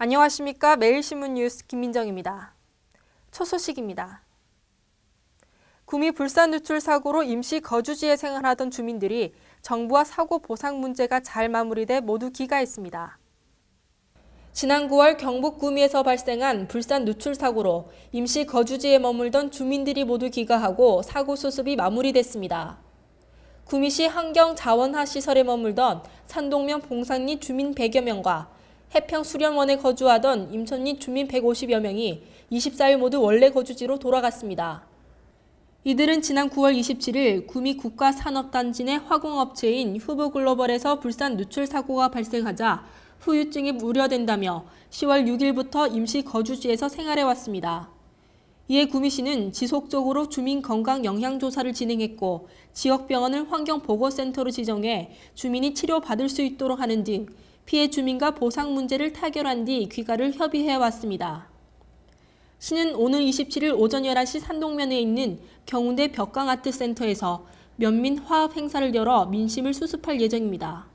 안녕하십니까. 매일신문 뉴스 김민정입니다. 첫 소식입니다. 구미 불산 누출 사고로 임시 거주지에 생활하던 주민들이 정부와 사고 보상 문제가 잘 마무리돼 모두 귀가했습니다. 지난 9월 경북 구미에서 발생한 불산 누출 사고로 임시 거주지에 머물던 주민들이 모두 귀가하고 사고 수습이 마무리됐습니다. 구미시 환경자원화 시설에 머물던 산동면 봉산리 주민 100여 명과 해평 수련원에 거주하던 임천리 주민 150여 명이 24일 모두 원래 거주지로 돌아갔습니다. 이들은 지난 9월 27일 구미 국가산업단지 내 화공업체인 후보글로벌에서 불산 누출 사고가 발생하자 후유증이 우려된다며 10월 6일부터 임시 거주지에서 생활해 왔습니다. 이에 구미시는 지속적으로 주민 건강 영양 조사를 진행했고 지역 병원을 환경보건센터로 지정해 주민이 치료받을 수 있도록 하는 등 피해 주민과 보상 문제를 타결한 뒤 귀가를 협의해 왔습니다. 시는 오늘 27일 오전 11시 산동면에 있는 경운대 벽강아트센터에서 면민 화합 행사를 열어 민심을 수습할 예정입니다.